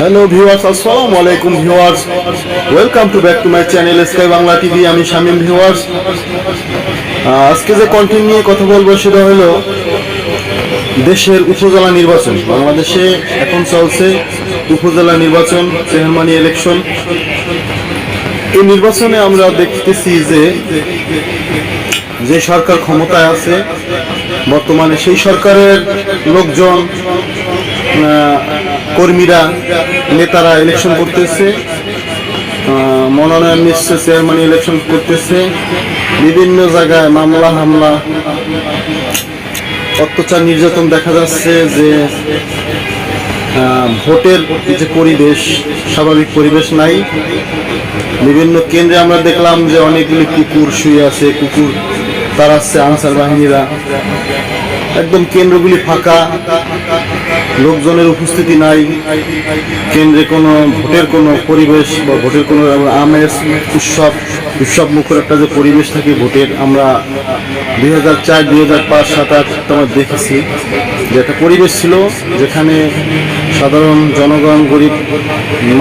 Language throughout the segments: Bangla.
হ্যালো ভিউয়ার্স আসসালামু আলাইকুম viewers welcome to back to my channel sky Bangla TV আমি শামীম ভিউয়ার্স আজকে যে কন্টেন্ট নিয়ে কথা বলব সেটা হলো দেশের উপজেলা নির্বাচন। বাংলাদেশে এখন চলছে উপজেলা নির্বাচন চেয়ারমানি ইলেকশন এই নির্বাচনে আমরা দেখতেছি যে যে সরকার ক্ষমতায় আছে, বর্তমানে সেই সরকারের লোকজন কর্মীরা, নেতারা ইলেকশন করতেছে মনোনয়ন নিচ্ছে চেয়ারম্যান ইলেকশন করতেছে, বিভিন্ন জায়গায় মামলা, হামলা, অত্যাচার, নির্যাতন দেখা যাচ্ছে যে ভোটের যে পরিবেশ, স্বাভাবিক পরিবেশ নাই। বিভিন্ন কেন্দ্রে আমরা দেখলাম যে অনেকগুলি কুকুর শুয়ে আছে, কুকুর তাড়াচ্ছে, আনসার বাহিনীরা। একদম কেন্দ্রগুলি ফাঁকা। লোকজনের উপস্থিতি নাই। কেন্দ্রে কোনো ভোটের কোনো পরিবেশ বা ভোটের কোনো আমেজ, উৎসব উৎসব মুখর একটা যে পরিবেশ থাকে ভোটের, আমরা দুই হাজার চার, দুই হাজার পাঁচ, সাত, আট আমরা দেখেছি। যে একটা পরিবেশ ছিল যেখানে সাধারণ জনগণ, গরিব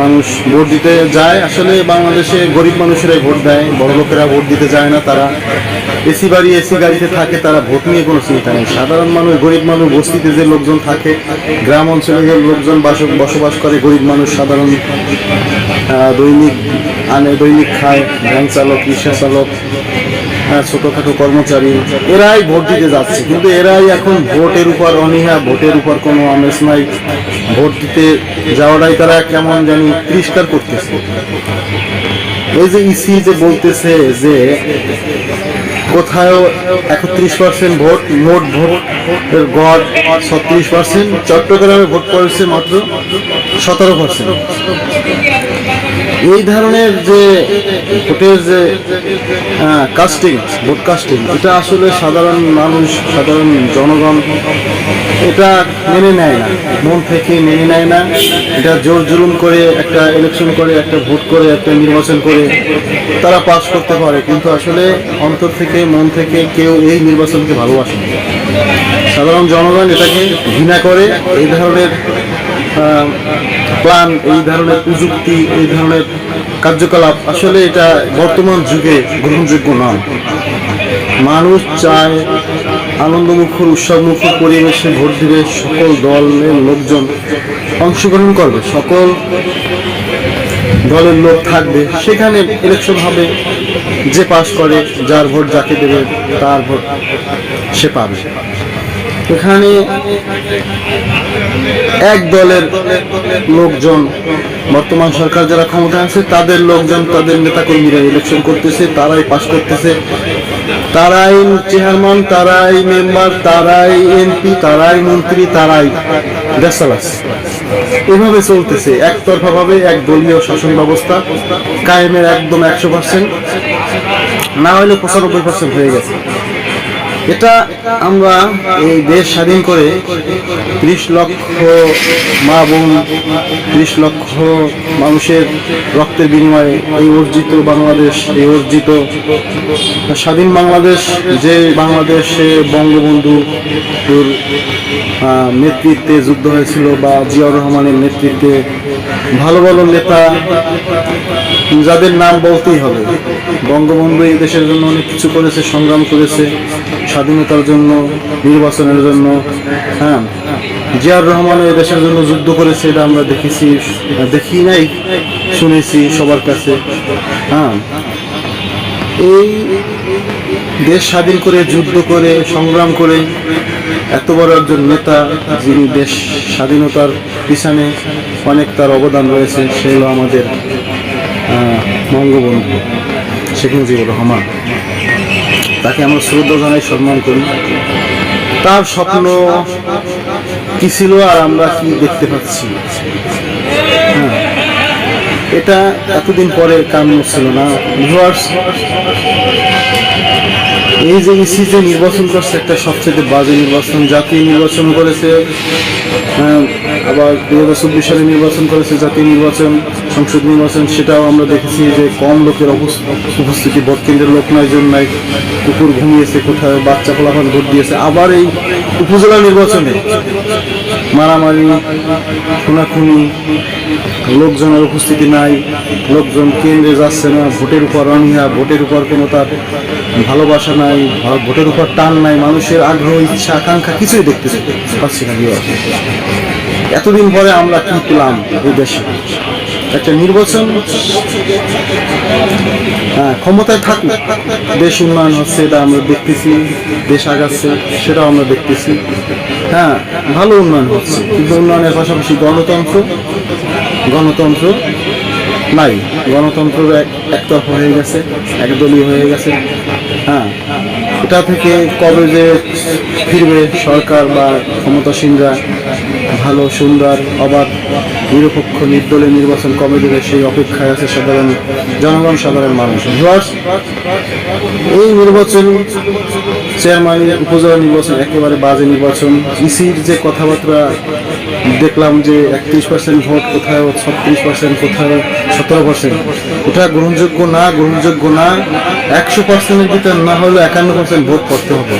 মানুষ ভোট দিতে যায়। আসলে বাংলাদেশে গরিব মানুষেরাই ভোট দেয় বড় লোকেরা ভোট দিতে যায় না তারা। এসি বাড়ি এসি গাড়িতে থাকে তারা ভোট নিয়ে কোনো চিন্তা নেই। সাধারণ মানুষ গরিব মানুষ বস্তিতে যে লোকজন থাকে গ্রাম অঞ্চলে যে লোকজন বাস- বসবাস করে গরিব মানুষ সাধারণ দৈনিক আনে দৈনিক খায় ভ্যান চালক রিক্সা চালক হ্যাঁ, ছোটখাটো কর্মচারী এরাই ভোট দিতে যাচ্ছে। কিন্তু এরাই এখন ভোটের উপর অনীহা ভোটের উপর কোনো আমেজ নাই। ভোট দিতে যাওয়াটাই তারা কেমন জানি তিরস্কার করতেছে। এই যে ইসি যে বলতেছে যে কোথাও একত্রিশ পার্সেন্ট ভোট, মোট ভোটের গড় ছত্রিশ পার্সেন্ট চট্টগ্রামে ভোট পড়েছে মাত্র সতেরো পার্সেন্ট এই ধরনের যে ভোটের যে কাস্টিং ভোট কাস্টিং এটা আসলে সাধারণ মানুষ, সাধারণ জনগণ এটা মেনে নেয় না। মন থেকে মেনে নেয় না। এটা জোর জুলুম করে একটা ইলেকশন করে, একটা ভোট করে, একটা নির্বাচন করে তারা পাস করতে পারে। কিন্তু আসলে অন্তর থেকে, মন থেকে কেউ এই নির্বাচনকে ভালোবাসে সাধারণ জনগণ এটাকে ঘৃণা করে, এই ধরনের প্ল্যান এই ধরনের প্রযুক্তি, এই ধরনের কার্যকলাপ, আসলে এটা বর্তমান যুগে গ্রহণযোগ্য নয়। মানুষ চায় আনন্দমুখর, উৎসবমুখর পরিবেশে ভোট দিবে, সকল দলের লোকজন অংশগ্রহণ করবে, সকল দলের লোক থাকবে। সেখানে ইলেকশন হবে, যে পাশ করে, যার ভোট যাকে দেবে, তার ভোট সে পাবে। এখানে এক দলের লোকজন, বর্তমান সরকার যারা ক্ষমতা আছে, তাদের লোকজন, তাদের নেতাকর্মীরা ইলেকশন করতেছে, তারাই পাশ করতেছে। তারাই চেয়ারম্যান তারাই মেম্বার তারাই এমপি তারাই মন্ত্রী, তারাই দেশালাস। এভাবে চলতেছে একতরফা ভাবে এক দলীয় শাসন ব্যবস্থা কায়েমের একদম একশো পার্সেন্ট না হলে পঁচানব্বই পার্সেন্ট হয়ে গেছে। এটা আমরা এই দেশ স্বাধীন করে ত্রিশ লক্ষ মা বোন, ত্রিশ লক্ষ মানুষের রক্তের বিনিময়ে এই অর্জিত বাংলাদেশ, এই অর্জিত স্বাধীন বাংলাদেশ, যে বাংলাদেশে বঙ্গবন্ধু নেতৃত্বে যুদ্ধ হয়েছিল বা জিয়াউর রহমানের নেতৃত্বে, ভালো ভালো নেতা যাদের নাম বলতেই হবে। বঙ্গবন্ধু এই দেশের জন্য অনেক কিছু করেছে, সংগ্রাম করেছে। স্বাধীনতার জন্য, নির্বাচনের জন্য হ্যাঁ। জিয়াউর রহমান এই দেশের জন্য যুদ্ধ করেছে, এটা আমরা দেখেছি, দেখি নাই, শুনেছি সবার কাছে হ্যাঁ। এই দেশ স্বাধীন করে, যুদ্ধ করে, সংগ্রাম করে, এত বড় একজন নেতা যিনি দেশ স্বাধীনতার পিছনে অনেক তার অবদান রয়েছে, সে হলো আমাদের বঙ্গবন্ধু শেখ মুজিবুর রহমান। তাকে আমরা শ্রদ্ধা জানাই, সম্মান করি। তার স্বপ্ন কি ছিল আর আমরা কি দেখতে পাচ্ছি? এটা এতদিন পরে কাম্য ছিল না। ভিউয়ার্স এই যে ইসি যে নির্বাচন করছে একটা সবচেয়ে বাজে নির্বাচন। জাতীয় নির্বাচন করেছে হ্যাঁ, আবার দু হাজার চব্বিশ সালে নির্বাচন করেছে জাতীয় নির্বাচন সংসদ নির্বাচন সেটাও আমরা দেখেছি যে কম লোকের উপস্থিতি ভোট কেন্দ্রের লোক নাই জন নাই কুকুর ঘুমিয়েছে কোথায় বাচ্চা ফলাফল ভোট দিয়েছে। আবার এই উপজেলা নির্বাচনে মারামারি খুনাখুনি লোকজনের উপস্থিতি নাই, লোকজন কেন্দ্রে যাচ্ছে না, ভোটের উপর অনীহা, ভোটের উপর কোনো তার ভালোবাসা নাই ভোটের উপর টান নাই, মানুষের আগ্রহ, ইচ্ছা, আকাঙ্ক্ষা কিছুই দেখতে পাচ্ছি না এতদিন পরে আমরা কি পেলাম এই দেশে? একটা নির্বাচন হ্যাঁ ক্ষমতায় থাকুক। দেশ উন্নয়ন হচ্ছে, এটা আমরা দেখতেছি, দেশ আগাচ্ছে, সেটাও আমরা দেখতেছি। হ্যাঁ ভালো উন্নয়ন হচ্ছে, কিন্তু উন্নয়নের পাশাপাশি গণতন্ত্র গণতন্ত্র? নাই, গণতন্ত্র এক- একতরফা হয়ে গেছে, একদলীয় হয়ে গেছে। হ্যাঁ এটা থেকে কবে যে ফিরবে সরকার বা ক্ষমতাসীনরা, ভালো, সুন্দর, অবাধ, নিরপেক্ষ, নির্দলীয় নির্বাচন কবে দেবে সেই অপেক্ষায় আছে সাধারণ জনগণ, সাধারণ মানুষ। এই নির্বাচন চেয়ারম্যান উপজেলা নির্বাচন, একেবারে বাজে নির্বাচন। ইসির যে কথাবার্তা, দেখলাম যে একত্রিশ পার্সেন্ট ভোট কোথাও ছত্রিশ পার্সেন্ট কোথাও সতেরো পার্সেন্ট। ওটা গ্রহণযোগ্য না গ্রহণযোগ্য না, একশো পার্সেন্টের ভিতরে না হলে একান্ন পার্সেন্ট ভোট করতে হবে।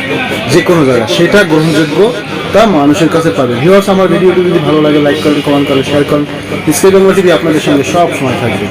যে কোনো জায়গায়। সেটা গ্রহণযোগ্য, তা মানুষের কাছে পাবে। ভিউয়ার্স আমার ভিডিওটি যদি ভালো লাগে লাইক করেন কমেন্ট করেন শেয়ার করেন। স্কেল বাংলা আপনাদের সঙ্গে সব সময় থাকবে।